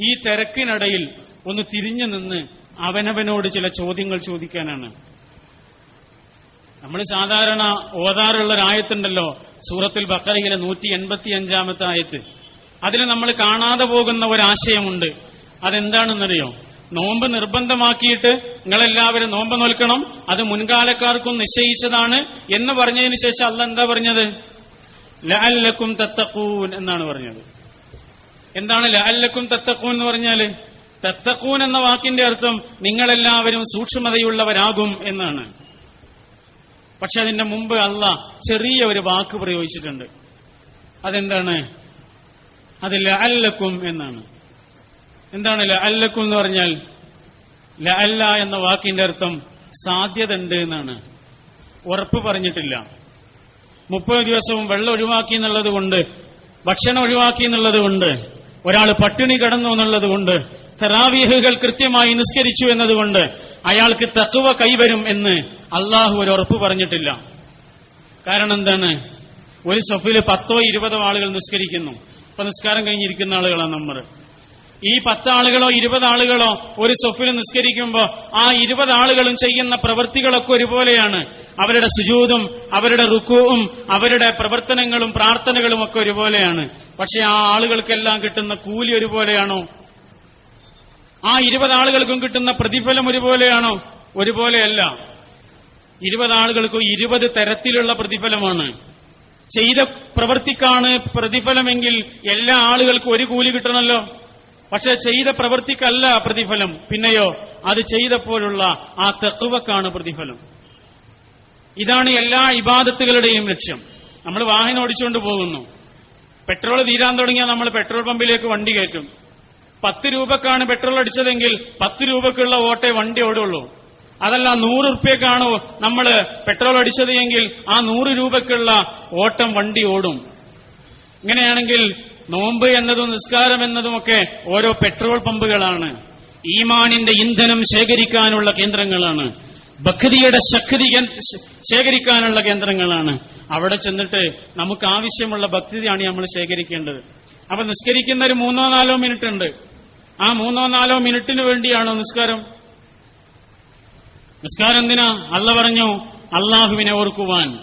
ഈ തിരക്കിനിടയിൽ ഒന്ന് തിരിഞ്ഞു നിന്ന് അവനവനോട് ചില ചോദ്യങ്ങൾ ചോദിക്കാനാണ്. നമ്മൾ സാധാരണ ഓതാറുള്ള ഒരായത്തുണ്ടല്ലോ സൂറത്തിൽ ബക്കറയിലെ നൂറ്റി എൺപത്തി അഞ്ചാമത്തെ ആയത്ത്. അതിൽ നമ്മൾ കാണാതെ പോകുന്ന ഒരാശയമുണ്ട്. അതെന്താണെന്നറിയോ? നോമ്പ് നിർബന്ധമാക്കിയിട്ട് നിങ്ങളെല്ലാവരും നോമ്പ് നോൽക്കണം അത് മുൻകാലക്കാർക്കും നിശ്ചയിച്ചതാണ് എന്ന് പറഞ്ഞതിന് ശേഷം അല്ല എന്താ പറഞ്ഞത്? ലഅല്ലക്കും തത്തക്കൂൻ എന്നാണ് പറഞ്ഞത്. എന്താണ് ലഅല്ലക്കും തത്തക്കൂൻ എന്ന് പറഞ്ഞാൽ? തത്തക്കൂൻ എന്ന വാക്കിന്റെ അർത്ഥം നിങ്ങളെല്ലാവരും സൂക്ഷ്മതയുള്ളവരാകും എന്നാണ്. പക്ഷെ അതിന്റെ മുമ്പ് അല്ല ചെറിയ ഒരു വാക്ക് പ്രയോഗിച്ചിട്ടുണ്ട്. അതെന്താണ്? അത് ലഅല്ലക്കും എന്നാണ്. എന്താണ് ലഅല്ലക്കും എന്ന് പറഞ്ഞാൽ? ലഅല്ല എന്ന വാക്കിന്റെ അർത്ഥം സാധ്യത ഉണ്ട് എന്നാണ്. ഉറപ്പ് പറഞ്ഞിട്ടില്ല. മുപ്പത് ദിവസവും വെള്ളം ഒഴിവാക്കി എന്നുള്ളത് കൊണ്ട് ഭക്ഷണം ഒഴിവാക്കി എന്നുള്ളത് കൊണ്ട് ഒരാൾ പട്ടിണി കിടന്നു എന്നുള്ളത് കൊണ്ട് തെറാവീഹുകൾ കൃത്യമായി നിസ്കരിച്ചു എന്നതുകൊണ്ട് അയാൾക്ക് തക്കുവ കൈവരും എന്ന് അള്ളാഹു ഒരു ഉറപ്പ് പറഞ്ഞിട്ടില്ല. കാരണം എന്താണ്? ഒരു സഫിൽ പത്തോ ഇരുപതോ ആളുകൾ നിസ്കരിക്കുന്നു. ഇപ്പൊ നിസ്കാരം കഴിഞ്ഞിരിക്കുന്ന ആളുകളാണ് നമ്മൾ ഈ പത്താളുകളോ ഇരുപതാളുകളോ ഒരു സൊഫിൽ നിസ്കരിക്കുമ്പോൾ ആ ഇരുപത് ആളുകളും ചെയ്യുന്ന പ്രവൃത്തികളൊക്കെ ഒരുപോലെയാണ്. അവരുടെ സുജൂതും അവരുടെ റുക്കുവും അവരുടെ പ്രവർത്തനങ്ങളും പ്രാർത്ഥനകളും ഒക്കെ ഒരുപോലെയാണ്. പക്ഷെ ആ ആളുകൾക്കെല്ലാം കിട്ടുന്ന കൂലി ഒരുപോലെയാണോ? ആ ഇരുപത് ആളുകൾക്കും കിട്ടുന്ന പ്രതിഫലം ഒരുപോലെയാണോ? ഒരുപോലെയല്ല. ഇരുപത് ആളുകൾക്കും ഇരുപത് തരത്തിലുള്ള പ്രതിഫലമാണ്. ചെയ്ത പ്രവൃത്തിക്കാണ് പ്രതിഫലമെങ്കിൽ എല്ലാ ആളുകൾക്കും ഒരു കൂലി കിട്ടണമല്ലോ പക്ഷെ ചെയ്ത പ്രവൃത്തിക്കല്ല പ്രതിഫലം. പിന്നെയോ അത് ചെയ്തപ്പോഴുള്ള ആ തെക്കുവക്കാണ് പ്രതിഫലം. ഇതാണ് എല്ലാ ഇബാദത്തുകളുടെയും ലക്ഷ്യം. നമ്മൾ വാഹനം ഓടിച്ചുകൊണ്ട് പോകുന്നു. പെട്രോൾ തീരാൻ തുടങ്ങിയാൽ നമ്മൾ പെട്രോൾ പമ്പിലേക്ക് വണ്ടി കയറ്റും. പത്ത് രൂപക്കാണ് പെട്രോൾ അടിച്ചതെങ്കിൽ പത്ത് രൂപക്കുള്ള ഓട്ടേ വണ്ടി ഓടുള്ളൂ. അതല്ല നൂറ് റുപ്യക്കാണ് നമ്മൾ പെട്രോൾ അടിച്ചത് എങ്കിൽ ആ നൂറ് രൂപക്കുള്ള ഓട്ടം വണ്ടി ഓടും. ഇങ്ങനെയാണെങ്കിൽ നോമ്പ് എന്നതും നിസ്കാരം എന്നതുമൊക്കെ ഓരോ പെട്രോൾ പമ്പുകളാണ്. ഈമാനിന്റെ ഇന്ധനം ശേഖരിക്കാനുള്ള കേന്ദ്രങ്ങളാണ്. ഭക്തിയുടെ ശക്തി ശേഖരിക്കാനുള്ള കേന്ദ്രങ്ങളാണ്. അവിടെ ചെന്നിട്ട് നമുക്ക് ആവശ്യമുള്ള ഭക്തിയാണ് നമ്മൾ ശേഖരിക്കേണ്ടത്. അപ്പൊ നിസ്കരിക്കുന്ന ഒരു മൂന്നോ നാലോ മിനിറ്റ് ഉണ്ട് ആ മൂന്നോ നാലോ മിനിറ്റിന് വേണ്ടിയാണോ നിസ്കാരം? നിസ്കാരം എന്തിനാ? അല്ല പറഞ്ഞു അള്ളാഹുവിനെ ഓർക്കുവാൻ.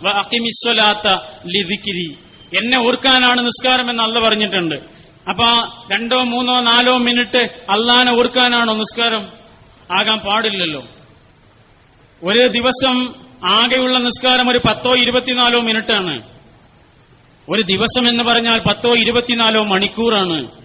ലിദിക്കിരി എന്നെ ഓർക്കാനാണ് നിസ്കാരം എന്ന് അല്ല പറഞ്ഞിട്ടുണ്ട്. അപ്പൊ രണ്ടോ മൂന്നോ നാലോ മിനിറ്റ് അള്ളാനെ ഓർക്കാനാണോ നിസ്കാരം? ആകാൻ പാടില്ലല്ലോ. ഒരു ദിവസം ആകെയുള്ള നിസ്കാരം ഒരു പത്തോ ഇരുപത്തിനാലോ മിനിറ്റാണ്. ഒരു ദിവസം എന്ന് പറഞ്ഞാൽ പത്തോ ഇരുപത്തിനാലോ മണിക്കൂറാണ്.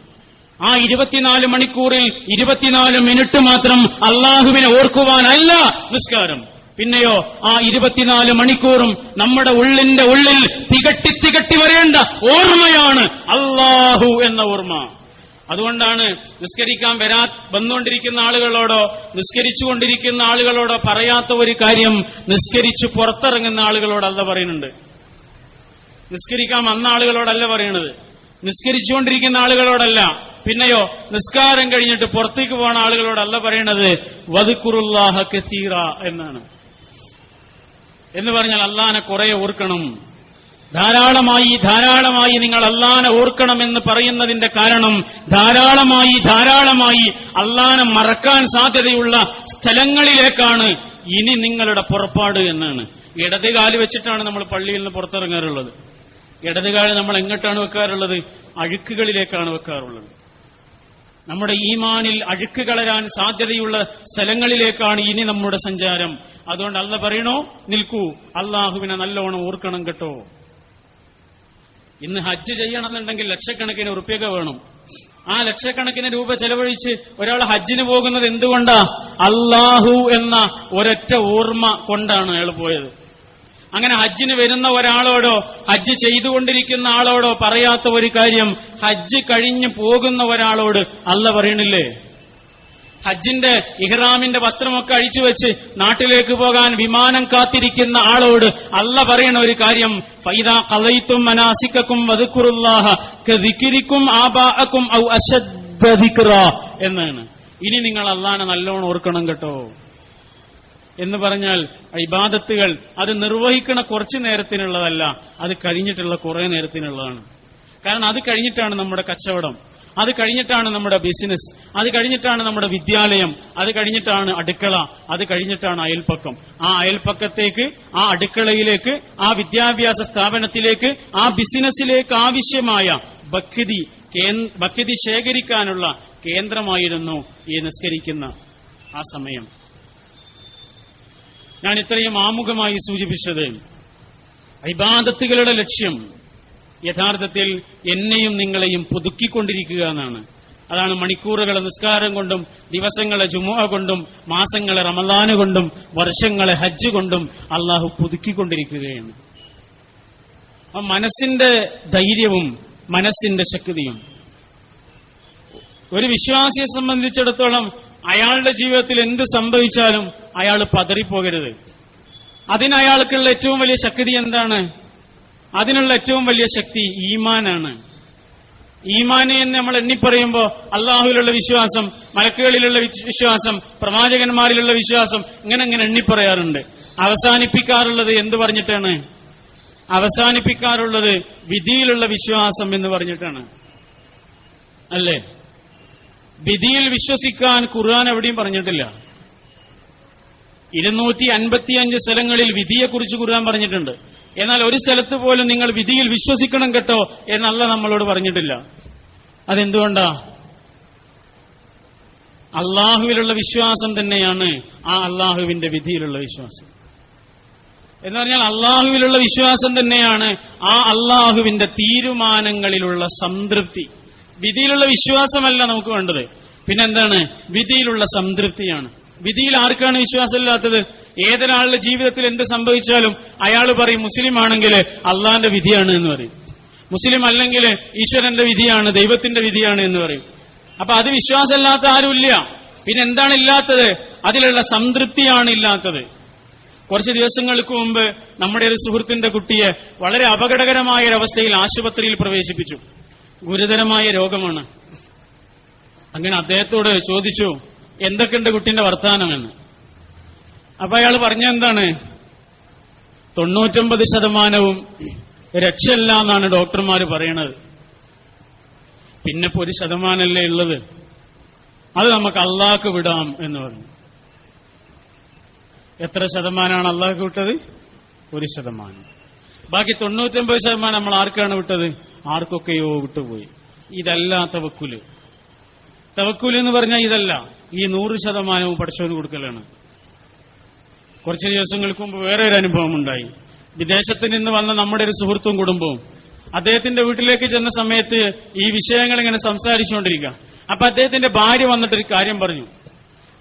ആ ഇരുപത്തിനാല് മണിക്കൂറിൽ ഇരുപത്തിനാല് മിനിറ്റ് മാത്രം അള്ളാഹുവിനെ ഓർക്കുവാനല്ല നിസ്കാരം. പിന്നെയോ ആ ഇരുപത്തിനാല് മണിക്കൂറും നമ്മുടെ ഉള്ളിന്റെ ഉള്ളിൽ തികട്ടി തികട്ടി വരേണ്ട ഓർമ്മയാണ് അള്ളാഹു എന്ന ഓർമ്മ. അതുകൊണ്ടാണ് നിസ്കരിക്കാൻ വരാ വന്നുകൊണ്ടിരിക്കുന്ന ആളുകളോടോ നിസ്കരിച്ചുകൊണ്ടിരിക്കുന്ന ആളുകളോടോ പറയാത്ത ഒരു കാര്യം നിസ്കരിച്ച് പുറത്തിറങ്ങുന്ന ആളുകളോടല്ല പറയുന്നുണ്ട്. നിസ്കരിക്കാൻ വന്ന ആളുകളോടല്ല പറയണത്. നിസ്കരിച്ചുകൊണ്ടിരിക്കുന്ന ആളുകളോടല്ല. പിന്നെയോ നിസ്കാരം കഴിഞ്ഞിട്ട് പുറത്തേക്ക് പോകുന്ന ആളുകളോടല്ല പറയണത്. വതുക്കുറുല്ലാഹ കസീറ എന്നാണ്. എന്ന് പറഞ്ഞാൽ അള്ളാനെ കുറെ ഓർക്കണം. ധാരാളമായി ധാരാളമായി നിങ്ങൾ അള്ളാനെ ഓർക്കണമെന്ന് പറയുന്നതിന്റെ കാരണം ധാരാളമായി ധാരാളമായി അള്ളാനെ മറക്കാൻ സാധ്യതയുള്ള സ്ഥലങ്ങളിലേക്കാണ് ഇനി നിങ്ങളുടെ പുറപ്പാട് എന്നാണ്. ഇടത് കാൽ വെച്ചിട്ടാണ് നമ്മൾ പള്ളിയിൽ നിന്ന് പുറത്തിറങ്ങാറുള്ളത്. ഇടത് കാൽ നമ്മൾ എങ്ങോട്ടാണ് വെക്കാറുള്ളത്? അഴുക്കുകളിലേക്കാണ് വെക്കാറുള്ളത്. നമ്മുടെ ഈമാനിൽ അഴുക്ക് കളരാൻ സാധ്യതയുള്ള സ്ഥലങ്ങളിലേക്കാണ് ഇനി നമ്മുടെ സഞ്ചാരം. അതുകൊണ്ട് അല്ല പറയണോ? നിൽക്കൂ. അള്ളാഹുവിനെ നല്ലോണം ഓർക്കണം കേട്ടോ. ഇന്ന് ഹജ്ജ് ചെയ്യണമെന്നുണ്ടെങ്കിൽ ലക്ഷക്കണക്കിന് ഉറുപ്പ്യക വേണം. ആ ലക്ഷക്കണക്കിന് രൂപ ചെലവഴിച്ച് ഒരാൾ ഹജ്ജിന് പോകുന്നത് എന്തുകൊണ്ടാ? അള്ളാഹു എന്ന ഒരൊറ്റ ഓർമ്മ കൊണ്ടാണ് അയാൾ പോയത്. അങ്ങനെ ഹജ്ജിന് വരുന്ന ഒരാളോടോ ഹജ്ജ് ചെയ്തുകൊണ്ടിരിക്കുന്ന ആളോടോ പറയാത്ത ഒരു കാര്യം ഹജ്ജ് കഴിഞ്ഞു പോകുന്ന ഒരാളോട് അല്ല പറയണില്ലേ? ഹജ്ജിന്റെ ഇഹ്റാമിന്റെ വസ്ത്രമൊക്കെ അഴിച്ചു വെച്ച് നാട്ടിലേക്ക് പോകാൻ വിമാനം കാത്തിരിക്കുന്ന ആളോട് അല്ല പറയണ ഒരു കാര്യം. ഫൈദ കലയിത്തും മനാസിക്കും വതുക്കുറുല്ലാഹ കദിക്കിരിക്കും ആബാഅക്കും ഔ എന്നാണ്. ഇനി നിങ്ങൾ അള്ളാനെ നല്ലോണം ഓർക്കണം കേട്ടോ. എന്ന് പറഞ്ഞാൽ ഇബാദത്തുകൾ അത് നിർവഹിക്കണ കുറച്ചു നേരത്തിനുള്ളതല്ല അത് കഴിഞ്ഞിട്ടുള്ള കുറെ നേരത്തിനുള്ളതാണ്. കാരണം അത് കഴിഞ്ഞിട്ടാണ് നമ്മുടെ കച്ചവടം അത് കഴിഞ്ഞിട്ടാണ് നമ്മുടെ ബിസിനസ് അത് കഴിഞ്ഞിട്ടാണ് നമ്മുടെ വിദ്യാലയം അത് കഴിഞ്ഞിട്ടാണ് അടുക്കള അത് കഴിഞ്ഞിട്ടാണ് അയൽപ്പക്കം ആ അയൽപ്പക്കത്തേക്ക് ആ അടുക്കളയിലേക്ക് ആ വിദ്യാഭ്യാസ സ്ഥാപനത്തിലേക്ക് ആ ബിസിനസ്സിലേക്ക് ആവശ്യമായ ഭക്തി ഭക്തി ശേഖരിക്കാനുള്ള കേന്ദ്രമായിരുന്നു ഈ നിസ്കരിക്കുന്ന ആ സമയം. ഞാൻ ഇത്രയും ആമുഖമായി സൂചിപ്പിച്ചത് ഇബാദത്തുകളുടെ ലക്ഷ്യം യഥാർത്ഥത്തിൽ എന്നെയും നിങ്ങളെയും പുതുക്കിക്കൊണ്ടിരിക്കുക എന്നാണ്. അതാണ് മണിക്കൂറുകളെ നിസ്കാരം കൊണ്ടും ദിവസങ്ങളെ ജുമുഅ കൊണ്ടും മാസങ്ങളെ റമലാന് കൊണ്ടും വർഷങ്ങളെ ഹജ്ജ് കൊണ്ടും അള്ളാഹു പുതുക്കിക്കൊണ്ടിരിക്കുകയാണ്. ആ മനസ്സിന്റെ ധൈര്യവും മനസ്സിന്റെ ശക്തിയും. ഒരു വിശ്വാസിയെ സംബന്ധിച്ചിടത്തോളം അയാളുടെ ജീവിതത്തിൽ എന്ത് സംഭവിച്ചാലും അയാൾ പതറിപ്പോകരുത്. അതിന് അയാൾക്കുള്ള ഏറ്റവും വലിയ ശക്തി എന്താണ്? അതിനുള്ള ഏറ്റവും വലിയ ശക്തി ഈമാനാണ്. ഈമാനെ എന്ന് നമ്മൾ എണ്ണിപ്പറയുമ്പോൾ അള്ളാഹുവിലുള്ള വിശ്വാസം മലക്കുകളിലുള്ള വിശ്വാസം പ്രവാചകന്മാരിലുള്ള വിശ്വാസം ഇങ്ങനെ ഇങ്ങനെ എണ്ണിപ്പറയാറുണ്ട്. അവസാനിപ്പിക്കാറുള്ളത് എന്ത് പറഞ്ഞിട്ടാണ്? അവസാനിപ്പിക്കാറുള്ളത് വിധിയിലുള്ള വിശ്വാസം എന്ന് പറഞ്ഞിട്ടാണ്. അല്ലേ? വിധിയിൽ വിശ്വസിക്കാൻ ഖുർആൻ എവിടെയും പറഞ്ഞിട്ടില്ല. ഇരുന്നൂറ്റി അൻപത്തിയഞ്ച് സ്ഥലങ്ങളിൽ വിധിയെക്കുറിച്ച് ഖുർആൻ പറഞ്ഞിട്ടുണ്ട്. എന്നാൽ ഒരു സ്ഥലത്ത് പോലും നിങ്ങൾ വിധിയിൽ വിശ്വസിക്കണം കേട്ടോ എന്നല്ല നമ്മളോട് പറഞ്ഞിട്ടില്ല. അതെന്തുകൊണ്ടാ? അള്ളാഹുവിലുള്ള വിശ്വാസം തന്നെയാണ് ആ അള്ളാഹുവിന്റെ വിധിയിലുള്ള വിശ്വാസം. എന്ന് പറഞ്ഞാൽ അള്ളാഹുവിലുള്ള വിശ്വാസം തന്നെയാണ് ആ അള്ളാഹുവിന്റെ തീരുമാനങ്ങളിലുള്ള സംതൃപ്തി. വിധിയിലുള്ള വിശ്വാസമല്ല നമുക്ക് വേണ്ടത്. പിന്നെന്താണ്? വിധിയിലുള്ള സംതൃപ്തിയാണ്. വിധിയിൽ ആർക്കാണ് വിശ്വാസമില്ലാത്തത്? ഏതൊരാളുടെ ജീവിതത്തിൽ എന്ത് സംഭവിച്ചാലും അയാൾ പറയും മുസ്ലിം ആണെങ്കിൽ അള്ളാന്റെ വിധിയാണ് എന്ന് പറയും. മുസ്ലിം അല്ലെങ്കിൽ ഈശ്വരന്റെ വിധിയാണ് ദൈവത്തിന്റെ വിധിയാണ് എന്ന് പറയും. അപ്പൊ അത് വിശ്വാസമില്ലാത്ത ആരുമില്ല. പിന്നെ എന്താണ് ഇല്ലാത്തത്? അതിലുള്ള സംതൃപ്തിയാണ് ഇല്ലാത്തത്. കുറച്ച് ദിവസങ്ങൾക്ക് മുമ്പ് നമ്മുടെ ഒരു സുഹൃത്തിന്റെ കുട്ടിയെ വളരെ അപകടകരമായ ഒരവസ്ഥയിൽ ആശുപത്രിയിൽ പ്രവേശിപ്പിച്ചു. ഗുരുതരമായ രോഗമാണ്. അങ്ങനെ അദ്ദേഹത്തോട് ചോദിച്ചു എന്തൊക്കെയുണ്ട് കുട്ടിന്റെ വർത്തമാനമെന്ന് അപ്പൊ അയാൾ പറഞ്ഞെന്താണ്? തൊണ്ണൂറ്റൊമ്പത് ശതമാനവും രക്ഷയില്ല എന്നാണ് ഡോക്ടർമാർ പറയണത്. പിന്നെ ഒരു ശതമാനമല്ലേ ഉള്ളത്? അത് നമുക്ക് അള്ളാഹ്ക്ക് വിടാം എന്ന് പറഞ്ഞു. എത്ര ശതമാനമാണ് അള്ളാഹ്ക്ക് വിട്ടത്? ഒരു ശതമാനം. ബാക്കി തൊണ്ണൂറ്റൊമ്പത് ശതമാനം നമ്മൾ ആർക്കാണ് വിട്ടത്? ആർക്കൊക്കെയോ വിട്ടുപോയി. ഇതല്ല തവക്കുൽ. തവക്കുൽ എന്ന് പറഞ്ഞാൽ ഇതല്ല. ഈ നൂറ് ശതമാനവും പഠിച്ചവന് കൊടുക്കലാണ്. കുറച്ച് ദിവസങ്ങൾക്ക് മുമ്പ് വേറെ ഒരു അനുഭവം ഉണ്ടായി. വിദേശത്ത് നിന്ന് വന്ന നമ്മുടെ ഒരു സുഹൃത്തും കുടുംബവും അദ്ദേഹത്തിന്റെ വീട്ടിലേക്ക് ചെന്ന സമയത്ത് ഈ വിഷയങ്ങൾ ഇങ്ങനെ സംസാരിച്ചുകൊണ്ടിരിക്കുക. അപ്പൊ അദ്ദേഹത്തിന്റെ ഭാര്യ വന്നിട്ടൊരു കാര്യം പറഞ്ഞു.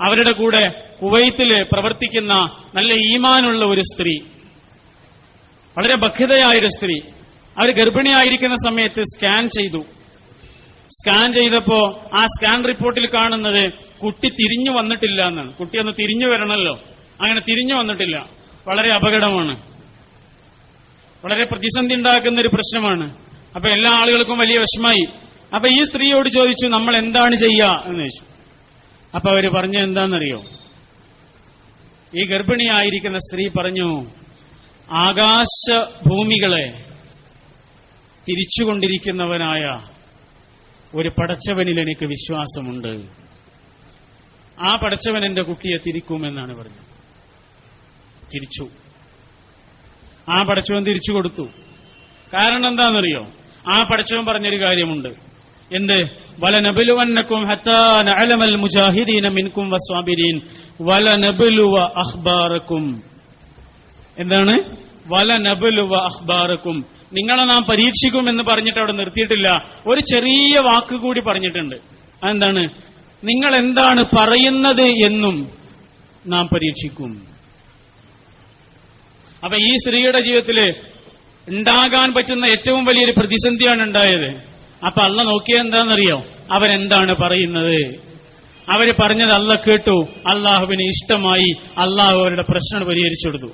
അവരുടെ കൂടെ കുവൈത്തിൽ പ്രവർത്തിക്കുന്ന നല്ല ഈമാനുള്ള ഒരു സ്ത്രീ. വളരെ ഭക്തയായൊരു സ്ത്രീ. അവർ ഗർഭിണിയായിരിക്കുന്ന സമയത്ത് സ്കാൻ ചെയ്തു. സ്കാൻ ചെയ്തപ്പോ ആ സ്കാൻ റിപ്പോർട്ടിൽ കാണുന്നത് കുട്ടി തിരിഞ്ഞു വന്നിട്ടില്ല എന്നാണ്. കുട്ടി ഒന്ന് തിരിഞ്ഞു വരണല്ലോ. അങ്ങനെ തിരിഞ്ഞു വന്നിട്ടില്ല. വളരെ അപകടമാണ്. വളരെ പ്രതിസന്ധി ഉണ്ടാക്കുന്ന ഒരു പ്രശ്നമാണ്. അപ്പൊ എല്ലാ ആളുകൾക്കും വലിയ വിഷമായി. അപ്പൊ ഈ സ്ത്രീയോട് ചോദിച്ചു നമ്മൾ എന്താണ് ചെയ്യുക എന്ന് ചോദിച്ചു. അപ്പൊ അവർ പറഞ്ഞു എന്താണെന്നറിയോ ഈ ഗർഭിണിയായിരിക്കുന്ന സ്ത്രീ പറഞ്ഞു ആകാശ ഭൂമികളെ തിരിച്ചുകൊണ്ടിരിക്കുന്നവനായ ഒരു പടച്ചവനിൽ എനിക്ക് വിശ്വാസമുണ്ട്. ആ പടച്ചവൻ എന്റെ കുട്ടിയെ തിരിക്കുമെന്നാണ് പറഞ്ഞത്. തിരിച്ചു. ആ പടച്ചവൻ തിരിച്ചു കൊടുത്തു. കാരണം എന്താണെന്നറിയോ? ആ പടച്ചവൻ പറഞ്ഞൊരു കാര്യമുണ്ട്. എന്ത്? വലനബിലുവന്നക്കും ഹത്താന അലമൽ മുജാഹിദീന മിൻകും വസ്വാബിരീൻ എന്താണ്? വലനബലുവ അഖ്ബാറക്കും. നിങ്ങളെ നാം പരീക്ഷിക്കും എന്ന് പറഞ്ഞിട്ട് അവിടെ നിർത്തിയിട്ടില്ല. ഒരു ചെറിയ വാക്ക് കൂടി പറഞ്ഞിട്ടുണ്ട്. അതെന്താണ്? നിങ്ങൾ എന്താണ് പറയുന്നത് എന്നും നാം പരീക്ഷിക്കും. അപ്പൊ ഈ സ്ത്രീയുടെ ജീവിതത്തിൽ ഉണ്ടാകാൻ പറ്റുന്ന ഏറ്റവും വലിയൊരു പ്രതിസന്ധിയാണ് ഉണ്ടായത്. അപ്പൊ അല്ല നോക്കിയത് എന്താണെന്നറിയോ അവരെന്താണ് പറയുന്നത്? അവർ പറഞ്ഞത് അല്ല കേട്ടു. അള്ളാഹുവിന് ഇഷ്ടമായി. അള്ളാഹു അവരുടെ പ്രശ്നം പരിഹരിച്ചു കൊടുത്തു.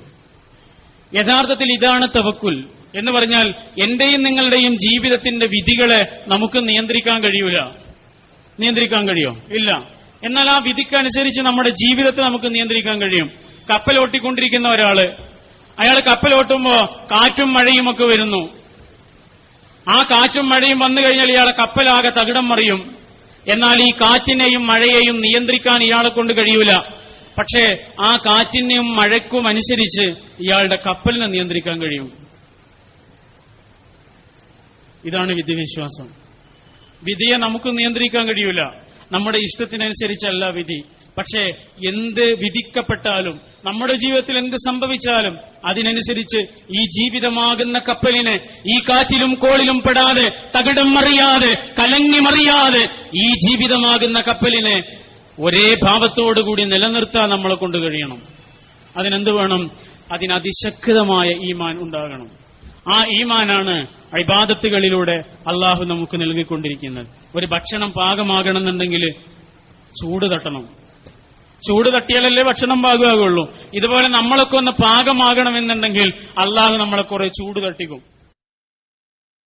യഥാർത്ഥത്തിൽ ഇതാണ് തവക്കുൽ. എന്ന് പറഞ്ഞാൽ എന്റെയും നിങ്ങളുടെയും ജീവിതത്തിന്റെ വിധികളെ നമുക്ക് നിയന്ത്രിക്കാൻ കഴിയൂല. നിയന്ത്രിക്കാൻ കഴിയോ? ഇല്ല. എന്നാൽ ആ വിധിക്കനുസരിച്ച് നമ്മുടെ ജീവിതത്തെ നമുക്ക് നിയന്ത്രിക്കാൻ കഴിയും. കപ്പലോട്ടിക്കൊണ്ടിരിക്കുന്ന ഒരാൾ അയാൾ കപ്പലോട്ടുമ്പോ കാറ്റും മഴയും ഒക്കെ വരുന്നു. ആ കാറ്റും മഴയും വന്നു കഴിഞ്ഞാൽ ഇയാളെ കപ്പലാകെ തകിടം മറിയും. എന്നാൽ ഈ കാറ്റിനെയും മഴയെയും നിയന്ത്രിക്കാൻ ഇയാളെ കൊണ്ട് കഴിയൂല. പക്ഷേ ആ കാറ്റിനെയും മഴയ്ക്കും അനുസരിച്ച് ഇയാളുടെ കപ്പലിനെ നിയന്ത്രിക്കാൻ കഴിയും. ഇതാണ് വിധിവിശ്വാസം. വിധിയെ നമുക്ക് നിയന്ത്രിക്കാൻ കഴിയൂല. നമ്മുടെ ഇഷ്ടത്തിനനുസരിച്ചല്ല വിധി. പക്ഷേ എന്ത് വിധിക്കപ്പെട്ടാലും നമ്മുടെ ജീവിതത്തിൽ എന്ത് സംഭവിച്ചാലും അതിനനുസരിച്ച് ഈ ജീവിതമാകുന്ന കപ്പലിനെ ഈ കാറ്റിലും കോളിലും പെടാതെ തകിടം മറിയാതെ കലങ്ങി മറിയാതെ ഈ ജീവിതമാകുന്ന കപ്പലിനെ ഒരേ ഭാവത്തോടുകൂടി നിലനിർത്താൻ നമ്മളെ കൊണ്ടു കഴിയണം. അതിനെന്ത് വേണം? അതിനതിശക്തമായ ഈമാൻ ഉണ്ടാകണം. ആ ഈമാനാണ് ഇബാദത്തുകളിലൂടെ അള്ളാഹു നമുക്ക് നൽകിക്കൊണ്ടിരിക്കുന്നത്. ഒരു ഭക്ഷണം പാകമാകണമെന്നുണ്ടെങ്കിൽ ചൂട് തട്ടണം. ചൂട് തട്ടിയാലല്ലേ ഭക്ഷണം പാകമാകുള്ളൂ ഇതുപോലെ നമ്മളൊക്കെ ഒന്ന് പാകമാകണമെന്നുണ്ടെങ്കിൽ അള്ളാഹു നമ്മളെ കുറെ ചൂട് തട്ടിക്കും.